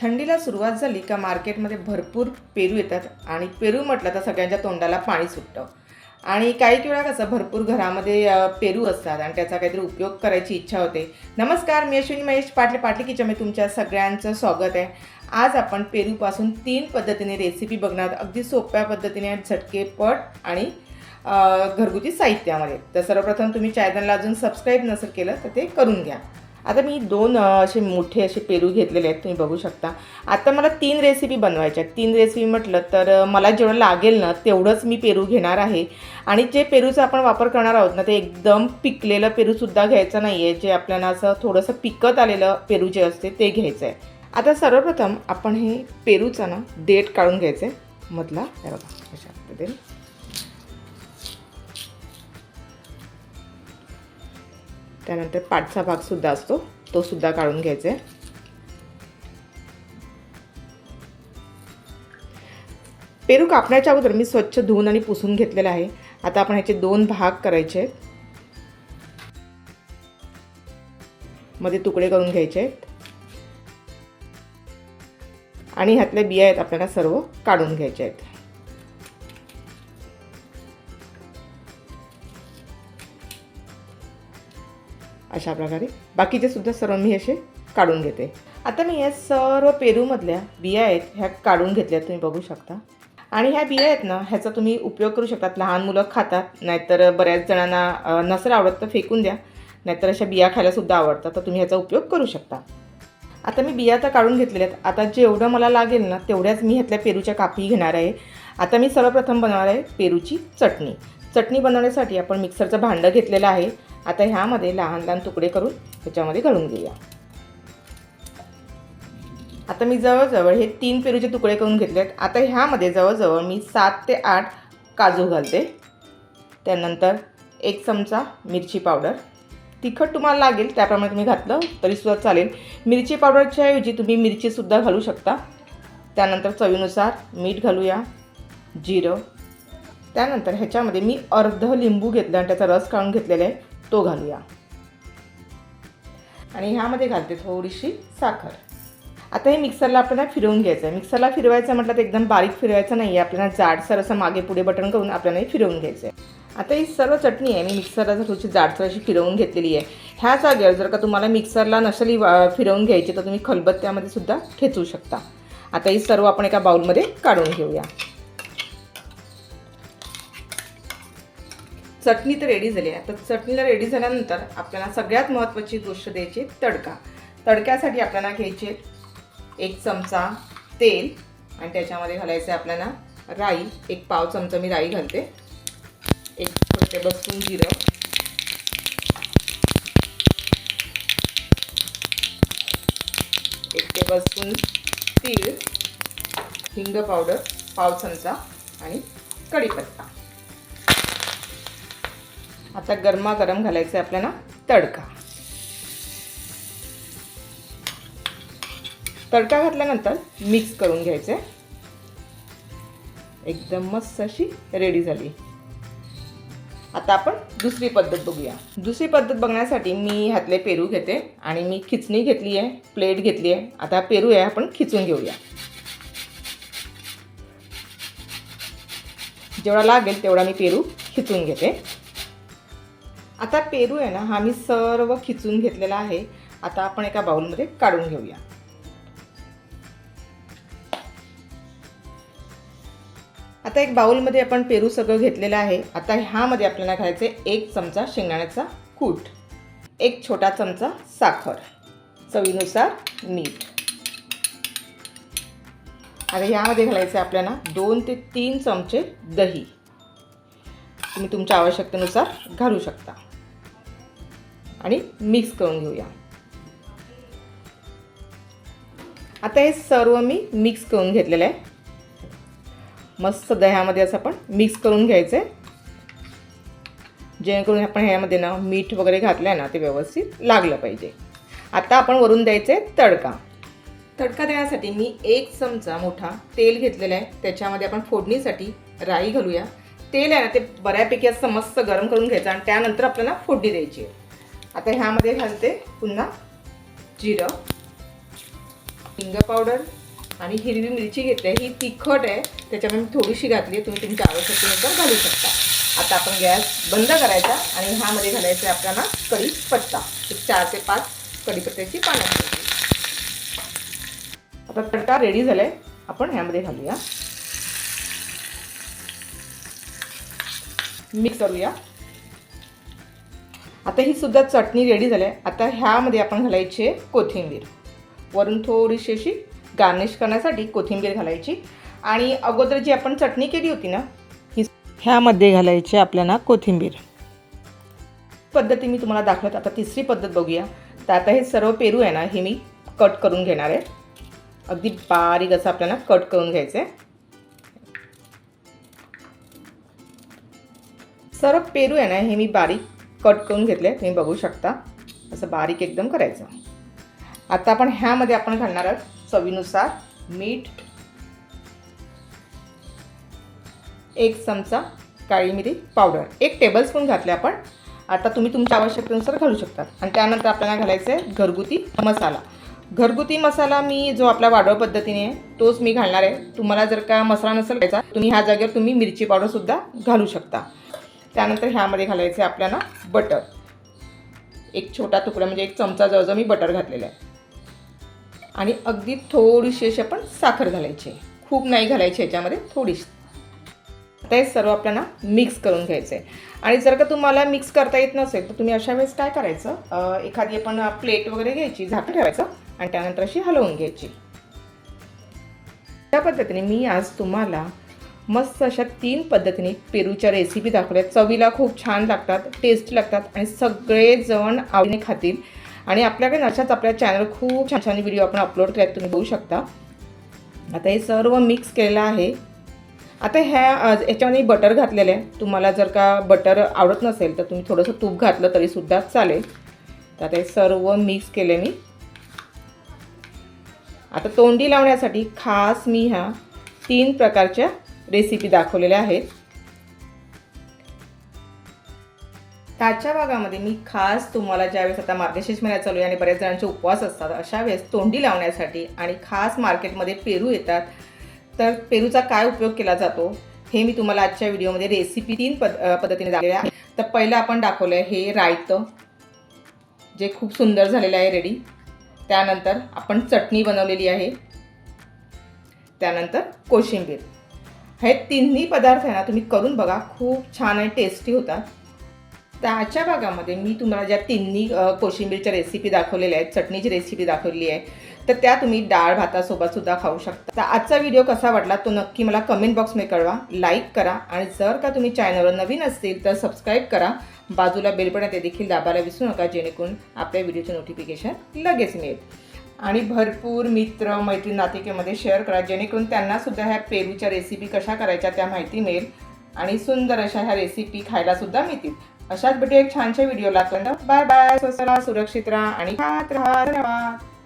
थंडीला सुरुवात झाली का मार्केटमध्ये भरपूर पेरू येतात आणि पेरू म्हटलं तर सगळ्यांच्या तोंडाला पाणी सुटतं. आणि काही वेळा कसं भरपूर घरामध्ये पेरू असतात आणि त्याचा काहीतरी उपयोग करायची इच्छा होते. नमस्कार मी अश्विनी महेश पाटले पाटले किचनमध्ये तुमच्या सगळ्यांचं स्वागत आहे. आज आपण पेरूपासून तीन पद्धतीने रेसिपी बघणार. अगदी सोप्या पद्धतीने झटकेपट आणि घरगुती साहित्यामध्ये. तर सर्वप्रथम तुम्ही चॅनलला अजून सबस्क्राईब नसेल केलं तर ते करून घ्या. आता मी दोन असे मोठे असे पेरू घेतलेले आहेत तुम्ही बघू शकता. आता मला तीन रेसिपी बनवायच्या आहेत. तीन रेसिपी म्हटलं तर मला जेवढं लागेल ना तेवढंच मी पेरू घेणार आहे. आणि जे पेरूचा आपण वापर करणार आहोत ना ते एकदम पिकलेलं पेरूसुद्धा घ्यायचं नाही आहे जे आपल्याला असं थोडंसं पिकत आलेलं पेरू जे असते ते घ्यायचं आहे. आता सर्वप्रथम आपण हे पेरूचा ना देठ काढून घ्यायचं आहे मधला हे बघा अशा पद्धतीने. त्यानंतर पाठचा भागसुद्धा असतो तो सुद्धा काढून घ्यायचा. आहे पेरू कापण्याच्या अगोदर मी स्वच्छ धुवून आणि पुसून घेतलेला आहे. आता आपण ह्याचे दोन भाग करायचे. आहेत मध्ये तुकडे करून घ्यायचे. आहेत आणि ह्यातल्या बिया आहेत आपल्याला सर्व काढून घ्यायच्या आहेत. अशा प्रकारे बाकीचे सुद्धा सर्व मी असे काढून घेते. आता मी या सर्व पेरूमधल्या बिया आहेत ह्या काढून घेतल्या तुम्ही बघू शकता. आणि ह्या बिया आहेत ना ह्याचा तुम्ही उपयोग करू शकतात. लहान मुलं खातात नाहीतर बऱ्याच जणांना नसर आवडत तर फेकून द्या. नाहीतर अशा बिया खायलासुद्धा आवडतात. तर तुम्ही ह्याचा उपयोग करू शकता. आता मी बिया तर काढून घेतलेल्या आहेत. आता जेवढं मला लागेल ना तेवढ्याच मी ह्यातल्या पेरूच्या कापी घेणार आहे. आता मी सर्वप्रथम बनवणार आहे पेरूची चटणी. चटणी बनवण्यासाठी आपण मिक्सरचं भांडं घेतलेलं आहे. आता ह्यामध्ये लहान लहान तुकडे करून ह्याच्यामध्ये घालून घेऊया. आता मी जवळजवळ हे तीन पेरूचे तुकडे करून घेतले आहेत. आता ह्यामध्ये जवळजवळ मी सात ते आठ काजू घालते. त्यानंतर एक चमचा मिरची पावडर. तिखट तुम्हाला लागेल त्याप्रमाणे तुम्ही घातलं तरीसुद्धा चालेल. मिरची पावडरच्या ऐवजी तुम्ही मिरचीसुद्धा घालू शकता. त्यानंतर चवीनुसार मीठ घालूया जिरं. त्यानंतर ह्याच्यामध्ये मी अर्ध लिंबू घेतलं आणि त्याचा रस काढून घेतलेला आहे. तो घालूया. आणि ह्यामध्ये घालते थोडीशी साखर. आता हे मिक्सरला आपल्याला फिरवून घ्यायचं आहे. मिक्सरला फिरवायचं म्हटलं तर एकदम बारीक फिरवायचं नाही आहे. आपल्याला जाडसर असं मागे पुढे बटन करून आपल्याला हे फिरवून घ्यायचं आहे. आता ही सर्व चटणी आहे. मी मिक्सरला थोडीशी जाडसर अशी फिरवून घेतलेली आहे. ह्या जागेवर जर का तुम्हाला मिक्सरला नसेल फिरवून घ्यायची तर तुम्ही खलबत्त्यामध्ये सुद्धा ठेचू शकता. आता ही सर्व आपण एका बाउलमध्ये काढून घेऊया. चटणी तर रेडी झाली आहे. तर चटणीला रेडी झाल्यानंतर आपल्याला सगळ्यात महत्त्वाची गोष्ट द्यायची तडका. तडक्यासाठी आपल्याला घ्यायचे एक चमचा तेल आणि त्याच्यामध्ये घालायचं आहे आपल्याला राई. एक पाव चमचा मी राई घालते. एक टेबलस्पून जिरं. एक टेबलस्पून तीळ हिंग पावडर पाव चमचा आणि कढीपत्ता. आता गरमागरम घालायचं आहे आपल्याला तडका. तडका घातल्यानंतर मिक्स करून घ्यायचं. आहे एकदम मस्त अशी रेडी झाली. आता आपण दुसरी पद्धत बघूया. दुसरी पद्धत बघण्यासाठी मी ह्यातले पेरू घेते आणि मी खिचणी घेतली आहे प्लेट घेतली आहे. आता पेरू आहे आपण खिचून घेऊया. जेवढा लागेल तेवढा मी पेरू खिचून घेते. आता पेरू आहे ना हा मी सर्व खिचून घेतलेला आहे. आता आपण एका बाउलमध्ये काढून घेऊया. आता एक बाउलमध्ये आपण पेरू सगळं घेतलेलं आहे. आता ह्यामध्ये आपल्याला घालायचं आहे एक चमचा शेंगदाण्याचा कूट एक छोटा चमचा साखर चवीनुसार मीठ. आता ह्यामध्ये घालायचं आहे आपल्याला दोन ते तीन चमचे दही. तुम्ही तुमच्या आवश्यकतेनुसार घालू शकता. आणि मिक्स करून घेऊया. आता हे सर्व मी मिक्स करून घेतलेलं आहे. मस्त दह्यामध्ये असं आपण मिक्स करून घ्यायचं आहे जेणेकरून आपण ह्यामध्ये ना मीठ वगैरे घातलं आहे ना ते व्यवस्थित लागलं पाहिजे. आता आपण वरून द्यायचं आहे तडका. तडका देण्यासाठी मी एक चमचा मोठा तेल घेतलेला आहे. त्याच्यामध्ये आपण फोडणीसाठी राई घालूया. तेल आहे ना ते बऱ्यापैकी असं मस्त गरम करून घ्यायचं आणि त्यानंतर आपल्याला फोडणी द्यायची आहे. आता ह्यामध्ये घालते पुन्हा जिरं हिंग पावडर आणि हिरवी मिरची घेतली. आहे ही तिखट आहे त्याच्यामुळे मी थोडीशी घातली आहे तुम्ही तुमच्या आवश्यकतेनुसार घालू शकता. आता आपण गॅस बंद करायचा आणि ह्यामध्ये घालायचं आहे आपल्याला कढीपत्ता. एक चार ते पाच कढीपत्त्याची पानं आता तडका रेडी झालाय आपण ह्यामध्ये घालूया. मिक्स करूया. आता ही सुद्धा चटणी रेडी झाली आहे. आता ह्यामध्ये आपण घालायची आहे कोथिंबीर. वरून थोडीशी अशी गार्निश करण्यासाठी कोथिंबीर घालायची. आणि अगोदर जी आपण चटणी केली होती ना ही ह्यामध्ये घालायची आपल्याला कोथिंबीर. पद्धती मी तुम्हाला दाखवत आता तिसरी पद्धत बघूया. तर आता हे सर्व पेरू आहे ना हे मी कट करून घेणार आहे. अगदी बारीक असं आपल्याला कट करून घ्यायचं आहे सर्व पेरू आहे ना हे मी बारीक कट करून घेतले तुम्ही बघू शकता. असं बारीक एकदम करायचं. आता आपण ह्यामध्ये आपण घालणार आहोत चवीनुसार मीठ. एक चमचा काळी मिरी पावडर. एक टेबलस्पून घातले आपण. आता तुम्ही तुमच्या आवश्यकतेनुसार घालू शकतात आणि त्यानंतर आपल्याला घालायचं आहे घरगुती मसाला. घरगुती मसाला मी जो आपला वाढव पद्धतीने आहे तोच मी घालणार आहे. तुम्हाला जर का मसाला नसेल घ्यायचा तुम्ही ह्या जागेवर तुम्ही मिरची पावडरसुद्धा घालू शकता. त्यानंतर ह्यामध्ये घालायचे आपल्याला बटर. एक छोटा तुकडा म्हणजे एक चमचा जवळजवळ मी बटर घातलेला आहे. आणि अगदी थोडीशी अशी आपण साखर घालायची. खूप नाही घालायची ह्याच्यामध्ये थोडीशी. आता हे सर्व आपल्याला मिक्स करून घ्यायचं आहे. आणि जर का तुम्हाला मिक्स करता येत नसेल तर तुम्ही अशा वेळेस काय करायचं? एखादी आपण प्लेट वगैरे घ्यायची झाकण ठेवायचं आणि त्यानंतर अशी हलवून घ्यायची. त्या पद्धतीने मी आज तुम्हाला मस्त अशा तीन पद्धतीने पेरूच्या रेसिपी दाखवल्या. चवीला खूप छान लागतात टेस्टी लागतात आणि सगळेजण आवडीने खातील. आणि आपल्याकडे अशाच आपल्या चॅनल खूप छान छान व्हिडिओ आपण अपलोड केल्यात तुम्ही बघू शकता. आता हे सर्व मिक्स केलेलं आहे. आता ह्या याच्यामध्ये बटर घातलेलं आहे. तुम्हाला जर का बटर आवडत नसेल तर तुम्ही थोडंसं तूप घातलं तरीसुद्धा चालेल. तर आता हे सर्व मिक्स केले मी. आता तोंडी लावण्यासाठी खास मी ह्या तीन प्रकारच्या रेसिपी दाखवलेल्या आहेत. आजच्या भागामध्ये मी खास तुम्हाला ज्यावेळेस आता मार्गशीर्ष महिन्यात चालू आहे आणि बऱ्याच जणांचे उपवास असतात अशा वेळेस तोंडी लावण्यासाठी आणि खास मार्केटमध्ये पेरू येतात तर पेरूचा काय उपयोग केला जातो हे मी तुम्हाला आजच्या व्हिडिओमध्ये रेसिपी तीन पद पद्धतीने दाखवले आहे. तर पहिलं आपण दाखवलं आहे हे रायतं जे खूप सुंदर झालेलं आहे रेडी त्यानंतर आपण चटणी बनवलेली आहे. त्यानंतर कोशिंबीर. हे तिन्ही पदार्थ आहे ना तुम्ही करून बघा. खूप छान आणि टेस्टी होतात. त्याच्या भागामध्ये मी तुम्हाला ज्या तिन्ही कोशिंबीरच्या रेसिपी दाखवलेल्या आहेत चटणीची रेसिपी दाखवली आहे तर त्या तुम्ही डाळ भातासोबतसुद्धा खाऊ शकता. तर आजचा व्हिडिओ कसा वाटला तो नक्की मला कमेंट बॉक्समध्ये कळवा. लाईक करा आणि जर का तुम्ही चॅनलवर नवीन असतील तर सबस्क्राईब करा. बाजूला बेलबटन ते देखील दाबायला विसरू नका जेणेकरून आपल्या व्हिडिओचे नोटिफिकेशन लगेच मिळेल. आणि भरपूर मित्र मैत्रीण नातिकेमध्ये शेअर करा. जेणेकरून त्यांनासुद्धा ह्या पेरूच्या रेसिपी कशा करायच्या त्या माहिती मिळेल आणि सुंदर अशा ह्या रेसिपी खायलासुद्धा मिळतील. अशाच भेटू एक छानशा व्हिडिओ लागतो बाय बाय. राहा सुरक्षित राहा आणि खात राहा. धन्यवाद.